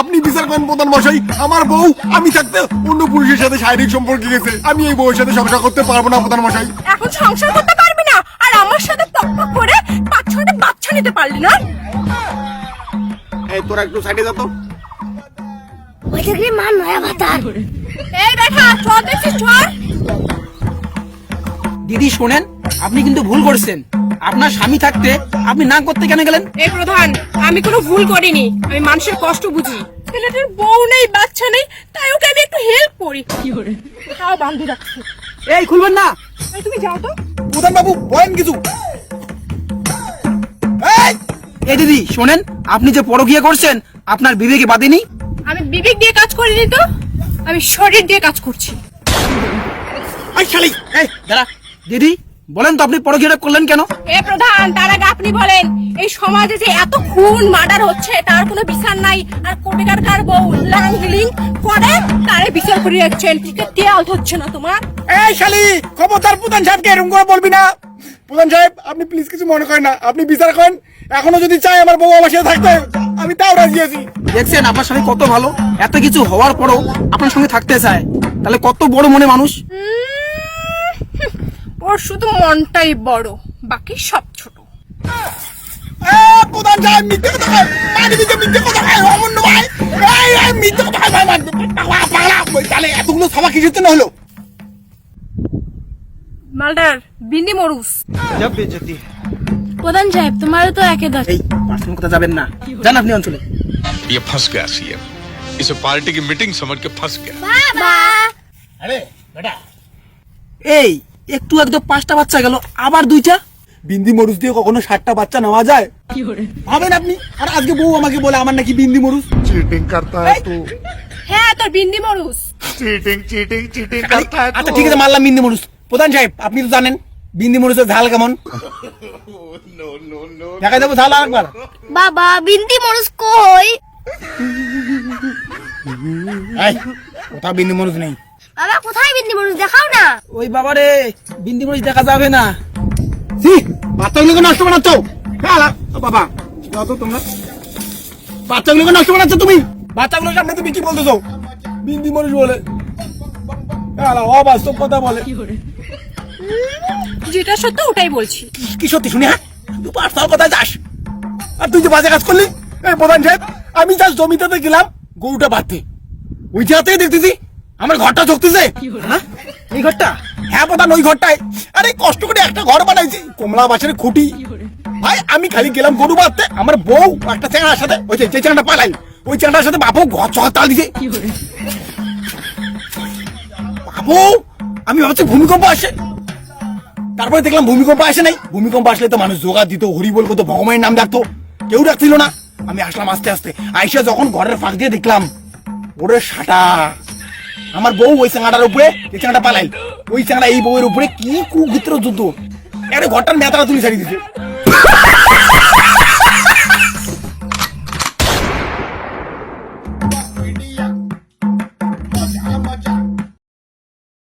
আপনি বিচার করেন প্রধান মশাই। আমার বউ আমি থাকতে অন্য পুরুষের সাথে শারীরিক সম্পর্কে গেছে। আমি এই বউয়ের সাথে সংসার করতে পারব না প্রধান মশাই। এখন সংসার করতে পারবি না আর আমার সাথে পক পক করে পাঁচ ছয়টা বাচ্চা নিতে পারলি না। এই তোরা একটু সাইডে যা তো। ওই দেখলি মা নয়া ভাতার এই বেটা চল দেখছি চল। দিদি শোনেন আপনি কিন্তু ভুল করছেন। আপনার স্বামী থাকতে আপনি না করতে কেন গেলেন? এই প্রধান আমি কোনো ভুল করিনি। আমি মানুষের কষ্ট বুঝি। ছেলেটার বউ নেই বাচ্চা নেই তাই ওকে আমি একটু হেল্প করি। কি করে? খাওয়া বান্ধি রাখছি। এই খুলবেন না। এই, তুমি যাও তো। প্রধান বাবু বলেন কিছু। এই এই দিদি শোনেন আপনি যে পরকিয়া করছেন আপনার বিবেকে বাদেনি আমি বিবেক দিয়ে কাজ করিনি তো। আমি শরীর দিয়ে কাজ করছি। এই শালি। এই দাঁড়া। দিদি বলেন তো আপনি পরকিয়াটা করলেন কেন? এ প্রধান তার আগে আপনি বলেন এই সমাজে যে এত খুন মার্ডার হচ্ছে তার কোনো বিচার নাই। আর কোটিকার কার বউ লাং হিলিং করে তারে বিচার করে রাখছেন তেল হচ্ছে না তোমার? এই শালি খবরদার প্রধান সাহেবকে এরকম করে বলবি না। প্রধান সাহেব আপনি প্লিজ কিছু মনে করেন না। আপনি বিচার করেন। এখনও যদি চাই আমার বউ আমার সাথে থাকতে আমি তাও রাজি আছি। দেখছেন আপনার স্বামী কত ভালো। এত কিছু হওয়ার পরও আপনার সঙ্গে থাকতে চায়। তাহলে কত বড় মনে মানুষ? ওর শুধু মনটাই বড় বাকি সব ছোট এ, প্রধান সাহেব মিথ্যে কথা কয় পানি দিতে মিথ্যে কথা কয় অমূল্য ভাই এই এই মিথ্যে কথা কয় ভাই ভাই পাগলা পাগলা ওই তাহলে এতগুলো সভা কিসের জন্য হলো মালদার বিন্দি মরুস প্রধান সাহেব তোমারও তো একে দশ এই পার্সোনাল কথা যাবেন না যান আপনি অঞ্চলে ये फंस गया सीएम इसे पार्टी की मीटिंग समझ के फंस गया বাবা আরে বেটা এই একটু একদম পাঁচটা বাচ্চা গেল আবার দুইটা? বিন্দি মরুচ দিয়ে কখনো ষাটটা বাচ্চা নেওয়া যায়? ভাবেন আপনি? আর আজকে বউ আমাকে বলে আমার নাকি বিন্দি মরুচ চিটিং করতা হ্যায় হ্যাঁ তোর বিন্দি মরুচ চিটিং চিটিং চিটিং করতা হ্যায় আচ্ছা ঠিক আছে মারলাম বিন্দি মরুচ প্রধান সাহেব আপনি তো জানেন বিন্দি মরুচের ঝাল কেমন? দেখা যাব ঝাল আরেকবার। বাবা বিন্দি মরুচ কই? কোথাও বিন্দি মরুচ নেই। বাবা কোথায় বিন্দি মরুস দেখাও না। ওই বাবারে বিন্দি মরিচ দেখা যাবে না। সি বাচ্চাগুলোকে নষ্ট বানাচ্ছ? ও বাবা যাও তো তোমরা। বাচ্চাগুলোকে নষ্ট বানাচ্ছ তুমি? বাচ্চাগুলোর সামনে তুমি কি বলতেছো? বিন্দি মরুচ বলে অবাস্তব কথা বলে। যেটা সত্য ওটাই বলছি। কি সত্যি শুনি হ্যাঁ? তুই পার্সোনাল কথা যাস। আর তুই যে বাজে কাজ করলি এই প্রধান সাহেব আমি জাস্ট জমিটাতে গেলাম গরুটা বাঁধতে। ওই জায়গাতেই দেখতেছি আমার ঘরটা ঝুঁকতেছে। হ্যাঁ? এই ঘরটা? হ্যাঁ প্রধান ওই ঘরটায়। আরে কষ্ট করে একটা ঘর বানাইছি। কমলা বাসের খুঁটি। ভাই আমি খালি গেলাম গরু বাঁধতে। আমার বউ একটা চেঙ্গার সাথে ওই যে চেঙ্গাটা পালাই ওই চেঙ্গাটার সাথে বাপু ঘর চল তাল দিছে। বাবু আমি ভাবছি ভূমিকম্প আসে। তারপরে দেখলাম ভূমিকম্প আসে নাই। ভূমিকম্প আসলে তো মানুষ জোগাড় দিত হরি বলব তো ভগবানের নাম ডাকতো। কেউ ডাকছিল না। আমি আসলাম আস্তে আস্তে। আইসা যখন ঘরের ফাঁক দিয়ে দেখলাম ওরে সাটা। আমার বউ ওই চাঙাটার উপরে, এই চাঙাটা পালাই ওই চাঙাটা এই বউয়ের উপরে কি কু ভিতরে যুদ্ধ? এটা ঘরটার মেতারা তুলি ছাড়ি দিছে